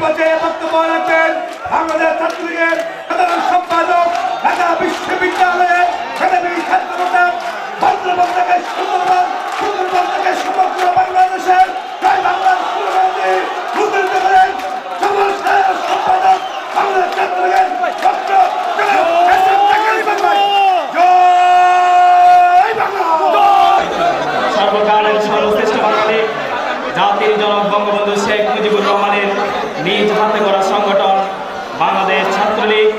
পর্যায়ে বক্তব্য রাখবেন আমাদের ছাত্রলীগের সাধারণ সম্পাদক ঢাকা বিশ্ববিদ্যালয়ের মেধাবী ছাত্র নেতা ভদ্রবন থেকে সুন্দরবন সুন্দরবন থেকে সমগ্র বাংলাদেশের জয় বাংলার স্লোগান দিয়ে মুদ্রিত করেন সমাজ সাধারণ সম্পাদক বাংলাদেশ ছাত্রলীগের ডক্টর জনাব এস এম জাকির বাংলায় জয় বাংলা সর্বকালের সর্বশ্রেষ্ঠ বাঙালি জাতির জনক বঙ্গবন্ধু শেখ মুজিবুর রহমানের নিজ হাতে গড়া সংগঠন বাংলাদেশ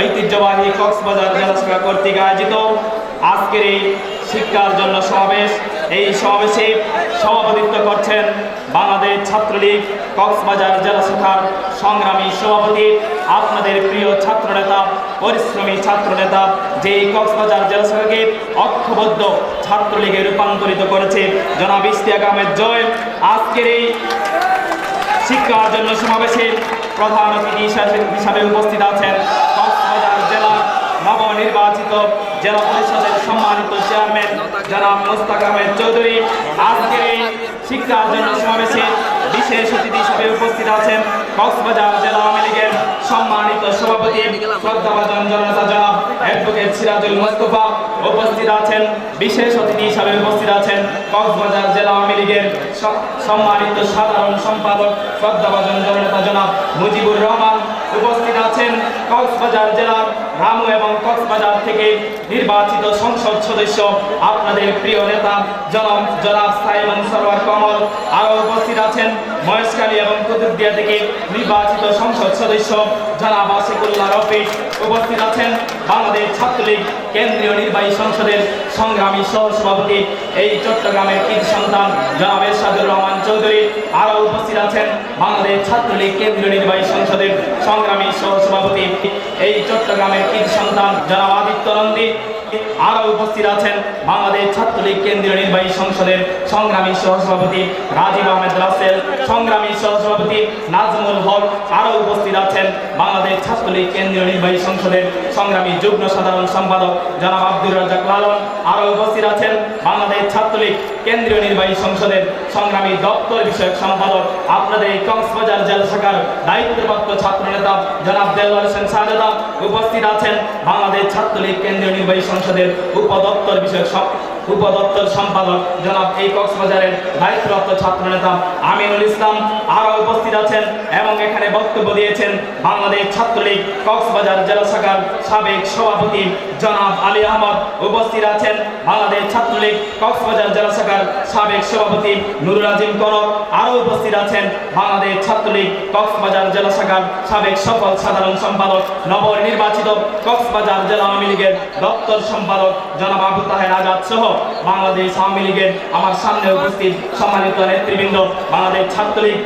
ঐতিহ্যবাহী কক্সবাজার জেলা কর্তৃক আয়োজিত আজকের এই শিক্ষার জন্য সমাবেশ। এই সমাবেশে সভাপতিত্ব করছেন বাংলাদেশ ছাত্রলীগ কক্সবাজার জেলা শাখার সংগ্রামী সভাপতি, আপনাদের প্রিয় ছাত্রনেতা, পরিশ্রমী ছাত্রনেতা যে এই কক্সবাজার জেলা শাখাকে ঐক্যবদ্ধ ছাত্রলীগে রূপান্তরিত করেছে। জনাব ইশতিয়াক আহমেদ জয়। আজকের এই শিক্ষার জন্য সমাবেশে প্রধান অতিথি হিসাবে- উপস্থিত আছেন কক্সবাজার জেলা নবনির্বাচিত জেলা পরিষদের চেয়ারম্যান জনাব মোস্তাক আহমেদ চৌধুরী, আজকের এই শিক্ষার জন্য সমাবেশে বিশেষ অতিথি হিসাবে উপস্থিত আছেন কক্সবাজার জেলা আওয়ামী লীগের সম্মানিত সভাপতি শ্রদ্ধাভাজন জনতা জনাব অ্যাডভোকেট সিরাজুল মোস্তফা উপস্থিত আছেন। বিশেষ অতিথি হিসাবে উপস্থিত আছেন কক্সবাজার জেলা আওয়ামী লীগের সম্মানিত সাধারণ সম্পাদক শ্রদ্ধাভাজন জনতা জনাব মুজিবুর রহমান। উপস্থিত আছেন কক্সবাজার জেলার রামু এবং কক্সবাজার থেকে নির্বাচিত সংসদ সদস্য আপনাদের প্রিয় নেতা জনাব জনাব সাইমন সরোয়ার কমল। উপস্থিত আছেন মহেশখালী এবং কুতুবদিয়া থেকে নির্বাচিত সংসদ সদস্য জনাব আশিকুল্লাহ রফিক উপস্থিত আছেন বাংলাদেশ ছাত্রলীগ কেন্দ্রীয় নির্বাহী সংসদের সংগ্রামী সহসভাপতি এই চট্টগ্রামের কৃতি সন্তান জনাব এরশাদুর রহমান চৌধুরী আরও উপস্থিত আছেন বাংলাদেশ ছাত্রলীগ কেন্দ্রীয় নির্বাহী সংসদের সংগ্রামী সহসভাপতি এই চট্টগ্রামের কৃতি সন্তান জনাব আদিত্য নন্দী আরও উপস্থিত আছেন বাংলাদেশ ছাত্রলীগ কেন্দ্রীয় নির্বাহী সংসদের সংগ্রামী সহসভাপতি রাজীব আহমেদ রাসেল, সংগ্রামী সহসভাপতি নাজমুল হক, আরও উপস্থিত আছেন বাংলাদেশ ছাত্রলীগ কেন্দ্রীয় নির্বাহী সংসদের সংগ্রামী যুগ্ম সাধারণ সম্পাদক জনাব আব্দুর রাজাক লালন, আরও উপস্থিত আছেন বাংলাদেশ ছাত্রলীগ কেন্দ্রীয় নির্বাহী সংসদের সংগ্রামী দপ্তর বিষয়ক সম্পাদক, আপনাদের এই কক্সবাজার জেলা শাখার দায়িত্বপ্রাপ্ত ছাত্র নেতা জনাব দেলওয়ার হোসেন শাহজাদা উপস্থিত আছেন বাংলাদেশ ছাত্রলীগ কেন্দ্রীয় নির্বাহী সংসদের উপদপ্তর বিষয়ক সব উপদপ্তর সম্পাদক জনাব এই কক্সবাজারের দায়িত্বপ্রাপ্ত ছাত্র নেতা আমিনুল ইসলাম আরও উপস্থিত আছেন এবং এখানে বক্তব্য দিয়েছেন বাংলাদেশ ছাত্রলীগ কক্সবাজার জেলা শাখার সাবেক সভাপতি জনাব আলী আহমদ। উপস্থিত আছেন বাংলাদেশ ছাত্রলীগ কক্সবাজার জেলা শাখার সাবেক সভাপতি নুরুল আজিম কনক। আরও উপস্থিত আছেন বাংলাদেশ ছাত্রলীগ কক্সবাজার জেলা শাখার সাবেক সফল সাধারণ সম্পাদক, নবনির্বাচিত কক্সবাজার জেলা আওয়ামী লীগের দপ্তর সম্পাদক জনাব আবু তাহের আজাদ সহ বাংলাদেশ আওয়ামী লীগের আমার সামনে উপস্থিত সম্মানিত নেতৃবৃন্দ, বাংলাদেশ ছাত্রলীগ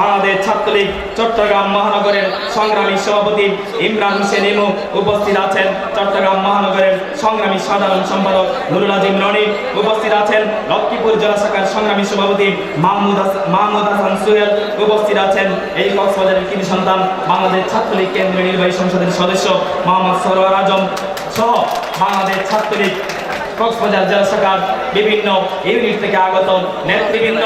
বাংলাদেশ ছাত্রলীগ চট্টগ্রাম মহানগরের সংগ্রামী সভাপতি ইমরান হোসেন ইমু উপস্থিত আছেন। চট্টগ্রাম মহানগরের সংগ্রামী সাধারণ সম্পাদক নুরুল আজিম রনি উপস্থিত আছেন। লক্ষ্মীপুর জেলা শাখার সংগ্রামী সভাপতি মাহমুদ মাহমুদ হাসান সুহেল উপস্থিত আছেন। এই কক্সবাজারের কৃতি সন্তান বাংলাদেশ ছাত্রলীগ কেন্দ্রীয় নির্বাহী সংসদের সদস্য মোহাম্মদ সরোয়ার আজম সহ বাংলাদেশ ছাত্রলীগ কক্সবাজার জেলা শাখার বিভিন্ন ইউনিট থেকে আগত নেতৃবৃন্দ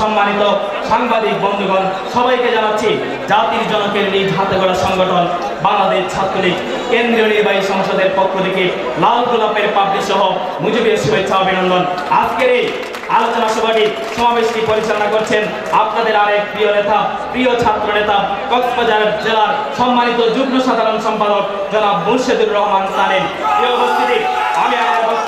সম্মানিত সাংবাদিক বন্ধুগণ, সবাইকে জানাচ্ছি, জাতির জনকের নিজ হাতে গড়া সংগঠন বাংলাদেশ ছাত্রলীগ কেন্দ্রীয় নির্বাহী সংসদের পক্ষ থেকে লাল গোলাপের পাবলি সহ মুজিবের শুভেচ্ছা অভিনন্দন। আজকের এই আলোচনা সভাটি সমাবেশটি পরিচালনা করছেন আপনাদের আরেক প্রিয় নেতা, প্রিয় ছাত্র নেতা, কক্সবাজার জেলার সম্মানিত যুগ্ম সাধারণ সম্পাদক জনাব মুর্শেদুর রহমান সালেম এই উপস্থিতি, আমি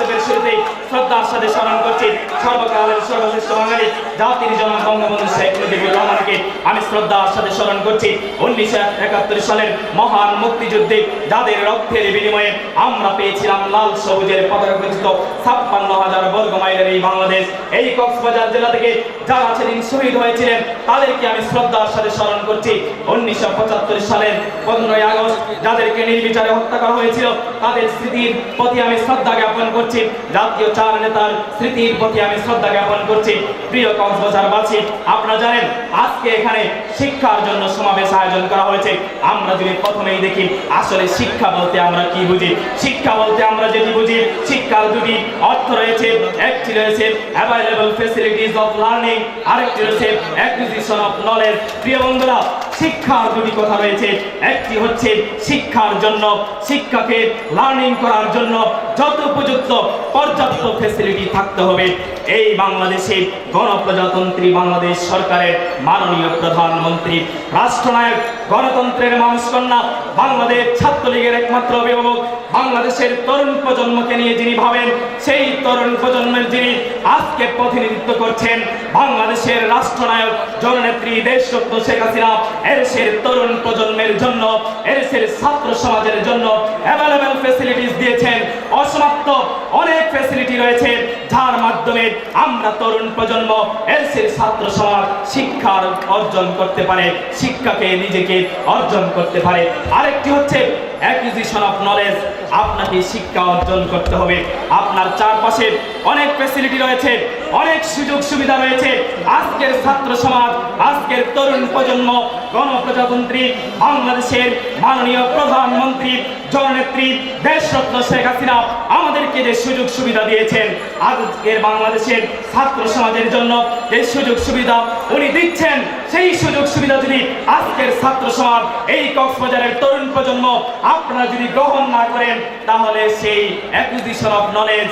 আমার বক্তব্যের শুরুতেই শ্রদ্ধার সাথে স্মরণ করছি। সর্বকালের সর্বশ্রেষ্ঠ বাঙালি, জাতির জনক বঙ্গবন্ধু শেখ মুজিবুর রহমানকে আমি শ্রদ্ধার সাথে স্মরণ করছি। উনিশশো একাত্তর সালের মহান মুক্তিযুদ্ধে যাদের রক্তের বিনিময়ে আমরা পেয়েছিলাম লাল সবুজের পতাকা খচিত ছাপ্পান্ন হাজার বর্গ মাইলের এই বাংলাদেশ, এই কক্সবাজার জেলা থেকে যারা সেদিন শহীদ হয়েছিলেন, তাদেরকে আমি শ্রদ্ধার সাথে স্মরণ করছি। উনিশশো পঁচাত্তর সালের পনেরোই আগস্ট যাদেরকে নির্বিচারে হত্যা করা হয়েছিল, তাদের স্মৃতির প্রতি আমি শ্রদ্ধা জ্ঞাপন করছি। জাতীয় চার নেতার স্মৃতির প্রতি আমি শ্রদ্ধা জ্ঞাপন করছি। প্রিয় কক্সবাজারবাসী আপনারা জানেন, আজকে এখানে শিক্ষার জন্য সমাবেশ আয়োজন করা হয়েছে। আমরা যদি প্রথমেই দেখি, আসলে শিক্ষা বলতে আমরা কি বুঝি? শিক্ষা বলতে আমরা যেটি বুঝি, শিক্ষার দুটি অর্থ রয়েছে। একটি রয়েছে অ্যাভেলেবল ফেসিলিটিস অফ লার্নিং আরেকটি রয়েছে অ্যাকুইজিশন অফ নলেজ প্রিয় বন্ধুরা শিক্ষার দুটি কথা রয়েছে, একটি হচ্ছে শিক্ষার জন্য, শিক্ষাকে লার্নিং করার জন্য যত উপযুক্ত পর্যাপ্ত ফেসিলিটি থাকতে হবে। এই বাংলাদেশে গণপ্রজাতন্ত্রী বাংলাদেশ সরকারের মাননীয় প্রধানমন্ত্রী, রাষ্ট্রনায়ক, গণতন্ত্রের মানুষ কন্যা বাংলাদেশ ছাত্রলীগের একমাত্র অভিভাবক, বাংলাদেশের তরুণ প্রজন্মকে নিয়ে যিনি ভাবেন, সেই তরুণ প্রজন্মের যিনি আজকে প্রতিনিধিত্ব করছেন, বাংলাদেশের রাষ্ট্রনায়ক, জননেত্রী দেশরত্ন শেখ হাসিনা এদেশের তরুণ প্রজন্মের জন্য এদেশের ছাত্র সমাজের জন্য অ্যাভেলেবেল ফেসিলিটিস দিয়েছেন। অসমাপ্ত অনেক ফেসিলিটি রয়েছে, যার মাধ্যমে আমরা তরুণ প্রজন্ম এসের ছাত্র সমাজ শিক্ষার অর্জন করতে পারে, শিক্ষাকে নিজেকে অর্জন করতে পারে। আরেকটি হচ্ছে অ্যাকুইজিশন অফ নলেজ আপনাকে শিক্ষা অর্জন করতে হবে। আপনার চারপাশে অনেক ফেসিলিটি রয়েছে। অনেক সুযোগ সুবিধা রয়েছে। আজকের ছাত্র সমাজ, আজকের তরুণ প্রজন্ম, গণপ্রজাতন্ত্রী, বাংলাদেশের মাননীয় প্রধানমন্ত্রী, জননেত্রী দেশরত্ন শেখ হাসিনা আমাদেরকে যে সুযোগ সুবিধা দিয়েছেন, আজকের বাংলাদেশের ছাত্র সমাজের জন্য এই সুযোগ সুবিধা উনি দিচ্ছেন সেই সুযোগ সুবিধা যদি আজকের ছাত্র সমাজ এই কক্সবাজারের তরুণ প্রজন্ম আপনারা যদি গ্রহণ না করেন, তাহলে সেই অ্যাকুইজিশন অফ নলেজ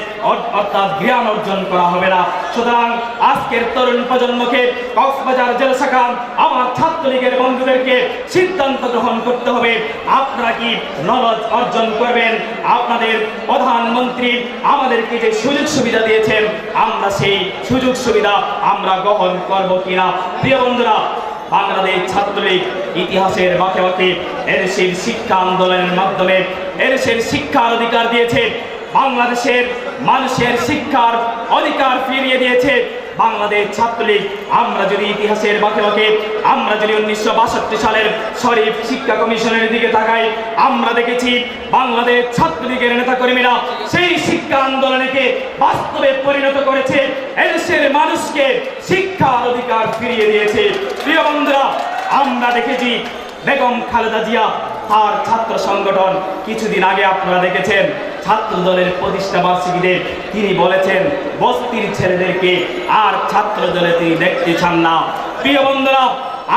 অর্থাৎ জ্ঞান অর্জন করা হবে না। সুতরাং আজকের তরুণ প্রজন্মকে কক্সবাজার জেলা শাখা আমার ছাত্রলীগের বন্ধুদেরকে সিদ্ধান্ত গ্রহণ করতে হবে। আপনারা কি নলেজ অর্জন করবেন? আপনাদের প্রধানমন্ত্রী আমাদেরকে যে সুযোগ সুবিধা দিয়েছেন আমরা সেই সুযোগ সুবিধা আমরা গ্রহণ করব কিনা? প্রিয় বন্ধুরা, বাংলাদেশ ছাত্রলীগ ইতিহাসের বাকে বাকে এদেশের শিক্ষা আন্দোলনের মাধ্যমে এদেশের শিক্ষার অধিকার দিয়েছে। বাংলাদেশের মানুষের শিক্ষার অধিকার ফিরিয়ে দিয়েছে। বাংলাদেশ ছাত্রলীগ, আমরা যদি ইতিহাসের বাকে বাকে, আমরা যদি উনিশশো বাষট্টি সালের শরীফ শিক্ষা কমিশনের দিকে তাকাই, আমরা দেখেছি বাংলাদেশ ছাত্রলীগের নেতাকর্মীরা সেই শিক্ষা আন্দোলনকে বাস্তবে পরিণত করেছে, এদেশের মানুষকে শিক্ষার অধিকার ফিরিয়ে দিয়েছে। প্রিয় বন্ধুরা, আমরা দেখেছি বেগম খালেদা জিয়া, তার ছাত্র সংগঠন কিছুদিন আগে আপনারা দেখেছেন ছাত্র দলের প্রতিষ্ঠা বার্ষিকীতে তিনি বলেছেন, বস্তির ছেলেদেরকে আর ছাত্র দলে তিনি দেখতে চান না। প্রিয় বন্ধুরা,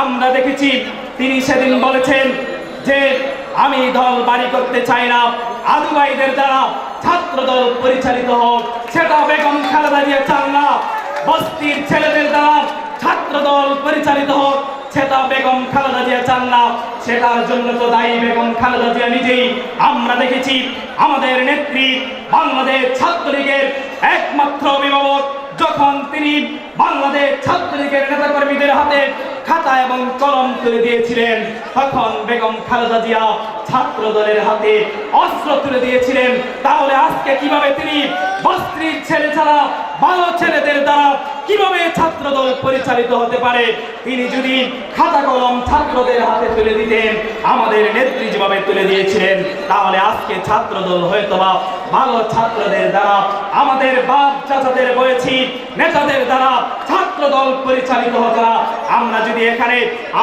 আমরা দেখেছি, তিনি সেদিন বলেছেন যে, আমি দল বাড়ি করতে চাই না, আদিবাইদের দ্বারা ছাত্র দল পরিচালিত হোক, সেটা বেগম খালেদা জিয়া চান না। বস্তির ছেলেদের দ্বারা ছাত্র দল পরিচালিত হোক সেটা বেগম খালেদা জিয়া চান না, সেটার জন্য তো দায়ী বেগম খালেদা জিয়া নিজেই। আমরা দেখেছি আমাদের নেত্রী বাংলাদেশ ছাত্রলীগের একমাত্র অভিভাবক, যখন তিনি বাংলাদেশ ছাত্রলীগের নেতাকর্মীদের হাতে খাতা এবং কলম তুলে দিয়েছিলেন। তখন বেগম খালেদা জিয়া ছাত্র দলের হাতে অস্ত্র তুলে দিয়েছিলেন। তাহলে আজকে কীভাবে তিনি বস্ত্রীর ছেলে ছাড়া ভালো ছেলেদের দ্বারা কীভাবে ছাত্র দল পরিচালিত হতে পারে? তিনি যদি খাতা কলম ছাত্রদের হাতে তুলে দিতেন, আমাদের নেত্রী যেভাবে তুলে দিয়েছিলেন, তাহলে আজকে ছাত্র দল হয়তো বা ভালো ছাত্রদের দ্বারা, আমাদের বাপ চাচাদের বয়েছি নেতাদের দ্বারা ছাত্র দল পরিচালিত হতো না আমরা যদি এখানে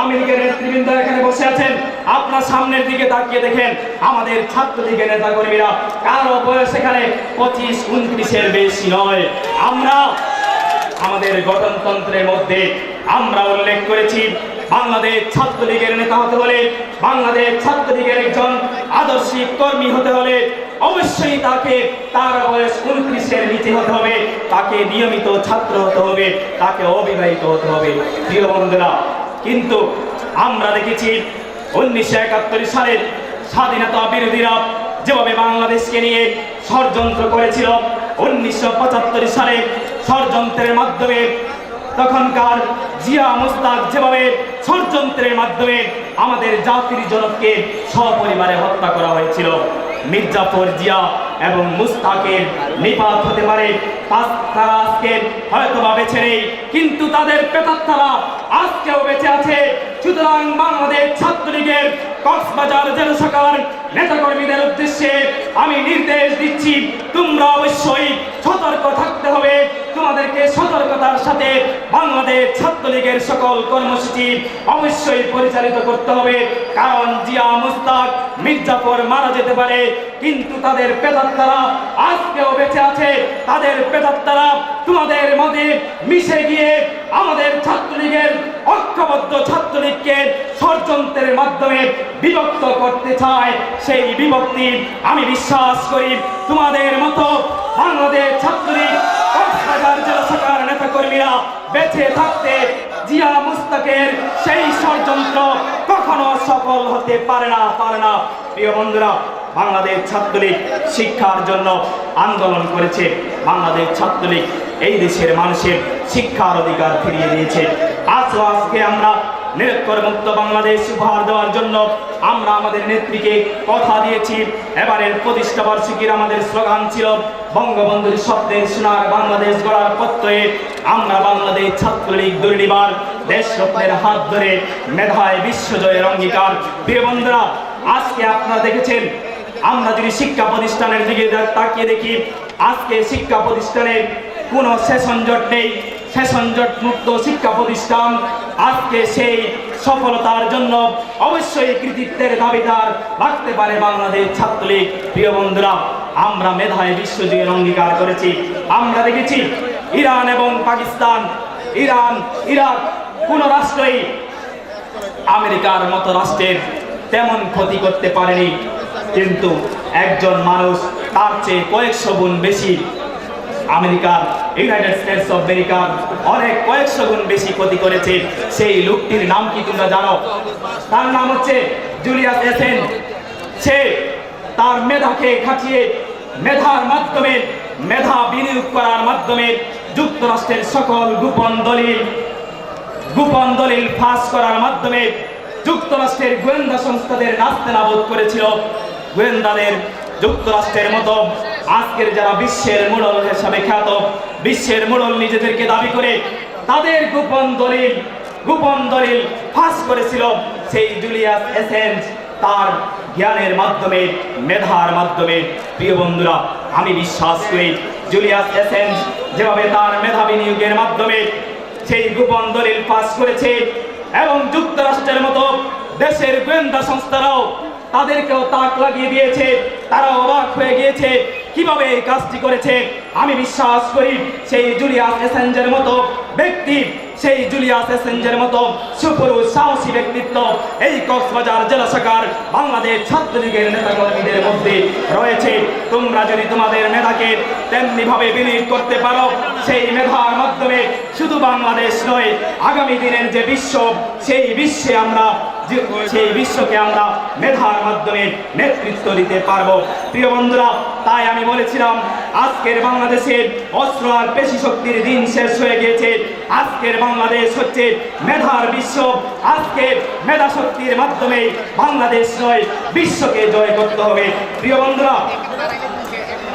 লীগের নেতৃবৃন্দ এখানে বসে আছেন, আপনার সামনের দিকে তাকিয়ে দেখেন আমাদের ছাত্রলীগের নেতা কর্মীরা কারও বয়স এখানে পঁচিশ, উনত্রিশের বেশি নয়। আমরা আমাদের গণতন্ত্রের মধ্যে আমরা উল্লেখ করেছি বাংলাদেশ ছাত্রলীগের নেতা হতে হলে, বাংলাদেশ ছাত্রলীগের একজন আদর্শিক কর্মী হতে হলে অবশ্যই তাকে তার বয়স উনত্রিশের নিচে হতে হবে। তাকে নিয়মিত ছাত্র হতে হবে, তাকে অবিবাহিত হতে হবে। প্রিয় বন্ধুরা, কিন্তু আমরা দেখেছি উনিশশো একাত্তর সালের স্বাধীনতা বিরোধীরা যেভাবে বাংলাদেশকে নিয়ে ষড়যন্ত্র করেছিল, উনিশশো পঁচাত্তর সালে ষড়যন্ত্রের মাধ্যমে তখনকার জিয়া মুস্তাক যেভাবে ষড়যন্ত্রের মাধ্যমে আমাদের জাতির জনককে সপরিবারে হত্যা করা হয়েছিল। মির্জাফর জিয়া এবং মুস্তাকের নিপাত হতে পারে তাস- তারা আজকে হয়তো বা বেছে নেই, কিন্তু তাদের পেতাত্তারা আজকেও বেঁচে আছে। সুতরাং বাংলাদেশ ছাত্রলীগের কক্সবাজার জেলা শাখার নেতাকর্মীদের উদ্দেশ্যে আমি নির্দেশ দিচ্ছি, তোমরা অবশ্যই সতর্ক থাকতে হবে। তোমাদেরকে সতর্কতার সাথে বাংলাদেশ ছাত্রলীগের সকল কর্মসূচি অবশ্যই পরিচালিত করতে হবে। কারণ জিয়া মুস্তাক মির্জাফর মারা যেতে পারে, কিন্তু তাদের পেতাত্তারা আজকেও বেঁচে আছে। তাদের পেতাত্তারা তোমাদের মধ্যে মিশে গিয়ে আমাদের ছাত্রলীগের ঐক্যবদ্ধ ছাত্রলীগকে ষড়যন্ত্রের মাধ্যমে বিভক্ত করতে চায়। সেই বিভক্তি আমি বিশ্বাস করি, তোমাদের মতো বাংলাদেশ ছাত্রলীগ কক্সবাজার জেলা শাখার নেতা কর্মীরা বেঁচে থাকতে জিয়া মুস্তাকের সেই ষড়যন্ত্র কখনো সফল হতে পারে না পারে না। প্রিয় বন্ধুরা, বাংলাদেশ ছাত্রলীগ শিক্ষার জন্য আন্দোলন করেছে। বাংলাদেশ ছাত্রলীগ এই দেশের মানুষের শিক্ষার অধিকার ফিরিয়ে দিয়েছে। আজও আজকে আমরা নিরক্ষর মুক্ত বাংলাদেশ উপহার দেওয়ার জন্য আমরা আমাদের নেত্রীকে কথা দিয়েছি। এবারের প্রতিষ্ঠা বার্ষিকীর আমাদের স্লোগান ছিল বঙ্গবন্ধুর স্বপ্নের সোনার বাংলাদেশ গড়ার পত্রে আমরা বাংলাদেশ ছাত্রলীগ দুর্নিবার দেশ স্বপ্নের হাত ধরে মেধায় বিশ্বজয়ের অঙ্গীকার। প্রিয় বন্ধুরা, আজকে আপনারা দেখেছেন, আমরা যদি শিক্ষা প্রতিষ্ঠানের দিকে তাকিয়ে দেখি, আজকে শিক্ষা প্রতিষ্ঠানের কোনো সেশন জট নেই। সেশন জট মুক্ত শিক্ষা প্রতিষ্ঠান আজকে সেই সফলতার জন্য অবশ্যই কৃতিত্বের দাবিদার রাখতে পারে বাংলাদেশ ছাত্রলীগ। প্রিয় বন্ধুরা আমরা মেধায় বিশ্বজয়ের অঙ্গীকার করেছি। আমরা দেখেছি ইরান এবং পাকিস্তান, ইরান, ইরাক, কোন রাষ্ট্রই আমেরিকার মতো রাষ্ট্রের তেমন ক্ষতি করতে পারেনি। কিন্তু একজন মানুষ, তার চেয়ে কয়েকশো গুণ বেশি আমেরিকার, ইউনাইটেড স্টেটস অফ আমেরিকার অনেক কয়েকশো গুণ বেশি ক্ষতি করেছে। সেই লোকটির নাম কি তোমরা জানো? তার নাম হচ্ছে জুলিয়াস এসেন। সে তার মেধাকে খাটিয়ে মেধার মাধ্যমে, মেধা বিনিয়োগ করার মাধ্যমে যুক্তরাষ্ট্রের সকল গোপন দলিল গোপন দলিল ফাঁস করার মাধ্যমে যুক্তরাষ্ট্রের গোয়েন্দা সংস্থাদের নাস্তে নাবোধ করেছিল। গোয়েন্দাদের যুক্তরাষ্ট্রের মতো আজকের যারা বিশ্বের মোড়ল হিসাবে খ্যাত, বিশ্বের মোড়ল নিজেদেরকে দাবি করে তাদের গোপন দলিল গোপন দলিল ফাঁস করেছিল সেই জুলিয়াস এসেন্স তার জ্ঞানের মাধ্যমে, মেধার মাধ্যমে। প্রিয় বন্ধুরা, আমি বিশ্বাস করি জুলিয়াস এসেন্স যেভাবে তার মেধা বিনিয়োগের মাধ্যমে সেই গোপন দলিল পাস করেছে এবং যুক্তরাষ্ট্রের মতো দেশের গোয়েন্দা সংস্থারাও তাদেরকেও তাক লাগিয়ে দিয়েছে তারা অবাক হয়ে গিয়েছে কীভাবে এই কাজটি করেছে। আমি বিশ্বাস করি সেই জুলিয়াস এসেঞ্জের মতো ব্যক্তি সেই জুলিয়াস এসেঞ্জের মতো সুপুরুষ, সাহসী ব্যক্তিত্ব এই কক্সবাজার জেলা শাখার বাংলাদেশ ছাত্রলীগের নেতাকর্মীদের মধ্যে রয়েছে। তোমরা যদি তোমাদের মেধাকে তেমনিভাবে বিনিয়োগ করতে পারো, সেই মেধার মাধ্যমে শুধু বাংলাদেশ নয়, আগামী দিনের যে বিশ্ব, সেই বিশ্বে আমরা যে- সেই বিশ্বকে আমরা মেধার মাধ্যমে নেতৃত্ব দিতে পারব। প্রিয় বন্ধুরা, তাই আমি বলেছিলাম, আজকের বাংলাদেশের অস্ত্র আর পেশি শক্তির দিন শেষ হয়ে গিয়েছে। আজকের বাংলাদেশ হচ্ছে মেধার বিশ্ব। আজকের মেধা শক্তির মাধ্যমে বাংলাদেশ নয়, বিশ্বকে জয় করতে হবে। প্রিয় বন্ধুরা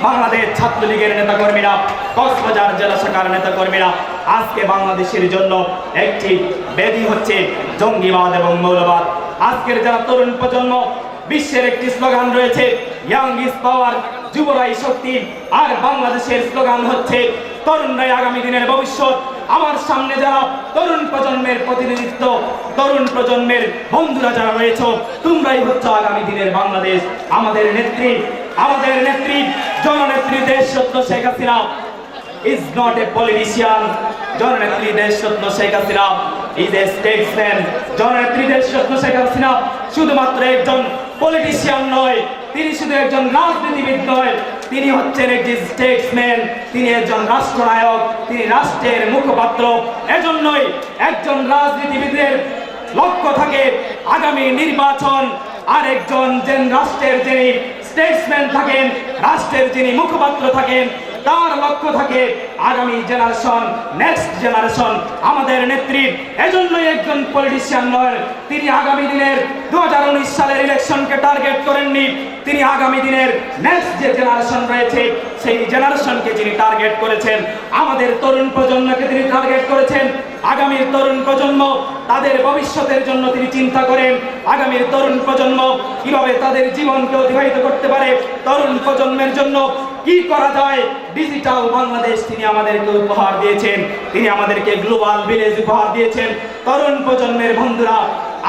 বাংলাদেশ ছাত্রলীগের নেতাকর্মীরা, কক্সবাজার জেলা শাখার নেতাকর্মীরা, আজকে বাংলাদেশের জন্য একটি ব্যাধি হচ্ছে জঙ্গিবাদ এবং মৌলবাদ। আজকের যারা তরুণ প্রজন্ম, বিশ্বের একটি স্লোগান রয়েছে ইয়াং ইজ পাওয়ার যুবরাই শক্তি। আর বাংলাদেশের স্লোগান হচ্ছে, তরুণরাই আগামী দিনের ভবিষ্যৎ। আমার সামনে যারা তরুণ প্রজন্মের প্রতিনিধিত্ব, তরুণ প্রজন্মের বন্ধুরা যারা রয়েছে, তোমরাই হচ্ছে আগামী দিনের বাংলাদেশ। আমাদের নেত্রী আমাদের নেত্রী, জননেত্রী দেশরত্ন Sheikh Hasina. Is not a politician জননেত্রী দেশরত্ন Sheikh Hasina. Is a statesman জননেত্রী দেশরত্ন শেখ হাসিনা। শুধুমাত্র একজন পলিটিশিয়ান নয়, তিনি শুধু একজন রাজনীতিবিদ নয়, তিনি হচ্ছেন একটি স্টেটসম্যান তিনি একজন রাষ্ট্রনায়ক, তিনি রাষ্ট্রের মুখপাত্র। এজন্যই একজন রাজনীতিবিদের লক্ষ্য থাকে আগামী নির্বাচন আর একজন যেন রাষ্ট্রের যিনি স্টেটসম্যান থাকেন রাষ্ট্রের যিনি মুখপাত্র থাকেন তার লক্ষ্য থাকে আগামী জেনারেশন নেক্সট জেনারেশন আমাদের নেত্রী। এজন্যই একজন পলিটিশিয়ান নয়, তিনি আগামী দিনের দুহাজার উনিশ সালের ইলেকশনকে টার্গেট করেননি। তিনি আগামী দিনের নেক্সট যে জেনারেশন রয়েছে, সেই জেনারেশনকে যিনি টার্গেট করেছেন। আমাদের তরুণ প্রজন্মকে তিনি টার্গেট করেছেন। আগামীর তরুণ প্রজন্ম তাদের ভবিষ্যতের জন্য তিনি চিন্তা করেন। আগামীর তরুণ প্রজন্ম কীভাবে তাদের জীবনকে অতিবাহিত করতে পারে? তরুণ প্রজন্মের জন্য কি করা যায়? ডিজিটাল বাংলাদেশ তিনি আমাদেরকে উপহার দিয়েছেন। তিনি আমাদেরকে গ্লোবাল ভিলেজ উপহার দিয়েছেন। তরুণ প্রজন্মের বন্ধুরা,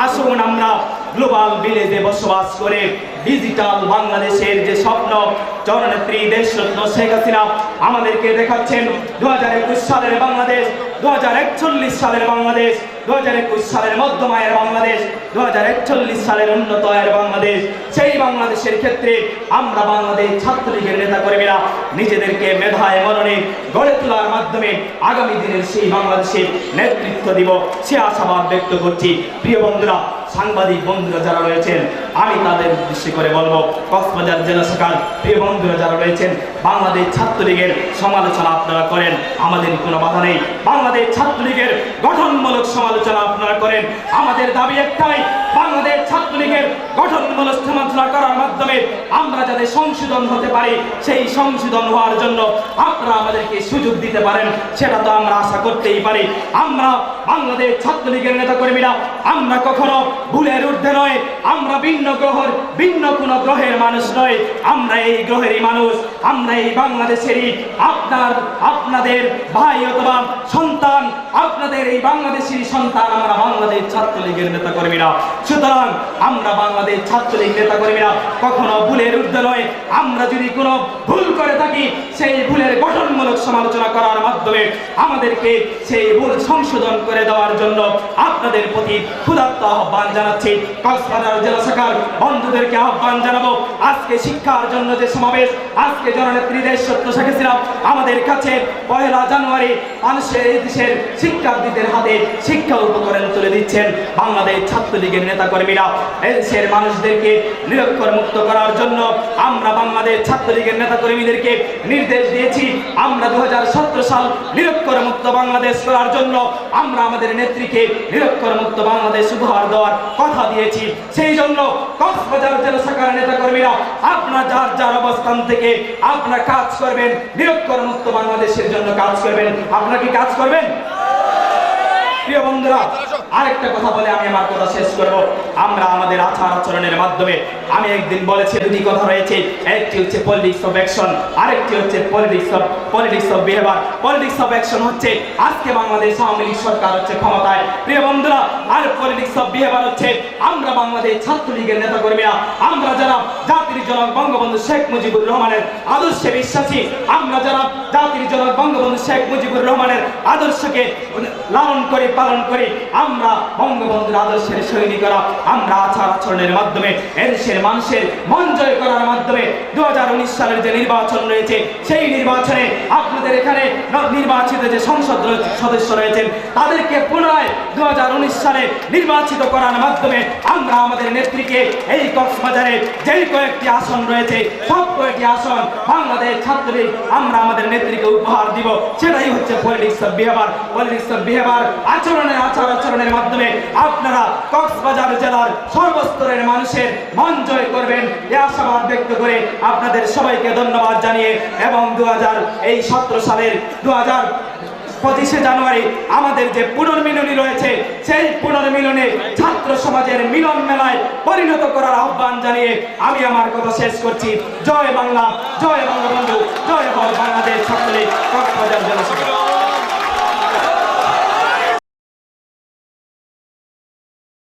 আসুন আমরা গ্লোবাল ভিলেজে বসবাস করে ডিজিটাল বাংলাদেশের যে স্বপ্ন, জননেত্রী দেশরত্ন শেখ হাসিনা আমাদেরকে দেখাচ্ছেন দু হাজার একুশ সালের বাংলাদেশ দু হাজার একচল্লিশ সালের বাংলাদেশ দু হাজার একুশ সালের মধ্যমায়ের বাংলাদেশ দু হাজার একচল্লিশ সালের উন্নত আয়ের বাংলাদেশ। সেই বাংলাদেশের ক্ষেত্রে আমরা বাংলাদেশ ছাত্রলীগের নেতা কর্মীরা নিজেদেরকে মেধায় মননে গড়ে তোলার মাধ্যমে আগামী দিনের সেই বাংলাদেশের নেতৃত্ব দিব। সে আশাবাদ ব্যক্ত করছি। প্রিয় বন্ধুরা, সাংবাদিক বন্ধুরা যারা রয়েছেন আমি তাদের উদ্দেশ্যে করে বলব, কক্সবাজার জেলা শাখার প্রিয় বন্ধুরা যারা রয়েছেন, বাংলাদেশ ছাত্রলীগের সমালোচনা আপনারা করেন, আমাদের কোনো বাধা নেই। বাংলাদেশ ছাত্রলীগের গঠনমূলক সমালোচনা আপনারা করেন। আমাদের দাবি একটাই, বাংলাদেশ ছাত্রলীগের গঠনমূলক সমালোচনা করার মাধ্যমে আমরা যাতে সংশোধন হতে পারি, সেই সংশোধন হওয়ার জন্য আপনারা আমাদেরকে সুযোগ দিতে পারেন, সেটা তো আমরা আশা করতেই পারি। আমরা বাংলাদেশ ছাত্রলীগের নেতা কর্মীরা আমরা কখনো ভুলের ঊর্ধ্বে নয়, আমরা ভিন্ন গ্রহের, ভিন্ন কোন গ্রহের মানুষ নয়। আমরা এই গ্রহেরই মানুষ, আমরা এই বাংলাদেশেরই। আপনার, আপনাদের ভাই অথবা সন্তান, আপনাদের এই বাংলাদেশের সন্তান আমরা বাংলাদেশ ছাত্রলীগের নেতা কর্মীরা সুতরাং আমরা বাংলাদেশ ছাত্রলীগ নেতা কর্মীরা কখনো ভুলের ঊর্ধ্বে নয়। আমরা যদি কোনো ভুল করে থাকি, সেই ভুলের গঠনমূলক সমালোচনা করার মাধ্যমে আমাদেরকে সেই ভুল সংশোধন করে দেওয়ার জন্য আপনাদের প্রতি ক্ষুধার্ত আহ্বান জানাচ্ছি। কক্সবাজার জেলা শাখার বন্ধুদেরকে আহ্বান জানাব। আজকে শিক্ষার জন্য যে সমাবেশ, আজকে জননেত্রী দেশ সত্য শেখ হাসিনা আমাদের কাছে পয়লা জানুয়ারি মানুষের এই দেশের শিক্ষার্থীদের হাতে শিক্ষা উপকরণ তুলে দিচ্ছেন বাংলাদেশ ছাত্রলীগের নেতা কর্মীরা দেশের মানুষদেরকে নিরক্ষর মুক্ত করার জন্য আমরা বাংলাদেশ ছাত্রলীগের নেতা কর্মীদেরকে নির্দেশ দিয়েছি। আমরা দু হাজার সতেরো সাল নিরক্ষর মুক্ত বাংলাদেশ করার জন্য আমরা আমাদের নেত্রীকে নিরক্ষর মুক্ত বাংলাদেশ উপহার দেওয়ার কথা দিয়েছি। সেই জন্য কক্সবাজার জেলা শাখার নেতা কর্মীরা আপনার যার যার অবস্থান থেকে আপনার কাজ করবেন নিরক্ষর মুক্ত বাংলাদেশের জন্য কাজ করবেন। আপনার কি কাজ করবেন? প্রিয় বন্ধুরা আরেকটা কথা বলে আমি আমার কথা শেষ করব। আমরা আমাদের আচার আচরণের মাধ্যমে, আমি একদিন বলেছি, দুটি কথা রয়েছে। একটি হচ্ছে পলিটিক্স অফ অ্যাকশন আরেকটি হচ্ছে politics of politics of behaviour politics of action হচ্ছে, আজকে বাংলাদেশ আওয়ামী লীগ সরকার হচ্ছে ক্ষমতায়। প্রিয় বন্ধুরা, আর পলিটিক্স অফ বিহেভিয়ার হচ্ছে, আমরা বাংলাদেশ ছাত্রলীগের নেতা কর্মীরা আমরা যারা জাতির জনক বঙ্গবন্ধু শেখ মুজিবুর রহমানের আদর্শে বিশ্বাসী, আমরা যারা জাতির জনক বঙ্গবন্ধু শেখ মুজিবুর রহমানের আদর্শকে লালন করি, পালন করি, আমরা বঙ্গবন্ধুর আদর্শের সৈনিকরা আমরা আচার আচরণের মাধ্যমে এদেশের মানুষের মন জয় করার মাধ্যমে দু সালের যে নির্বাচন রয়েছে, সেই নির্বাচনে আপনাদের এখানে নির্বাচিত যে সংসদ সদস্য রয়েছেন, তাদেরকে পুনরায় দু সালে নির্বাচিত করার মাধ্যমে আমরা আমাদের নেত্রীকে এই কক্সবাজারে যেই কয়েকটি আসন রয়েছে, সব কয়েকটি আসন বাংলাদেশ ছাত্রলীগ আমরা আমাদের নেত্রীকে উপহার দিব। সেটাই হচ্ছে politics of behaviour politics of behaviour আচরণের আচার আচরণের মাধ্যমে আপনারা কক্সবাজার জেলার সর্বস্তরের মানুষের মন জয় করবেন। এ আশাবাদ ব্যক্ত করে আপনাদের সবাইকে ধন্যবাদ জানিয়ে এবং দু হাজার এই সতেরো সালের দু পঁচিশে জানুয়ারি আমাদের যে পুনর্মিলনী রয়েছে, সেই পুনর্মিলনে ছাত্র সমাজের মিলন মেলায় পরিণত করার আহ্বান জানিয়ে আমি আমার কথা শেষ করছি। জয় বাংলা, জয় বঙ্গবন্ধু, জয় বল বাংলাদেশ ছাত্রলীগ কক্সবাজার জনসভা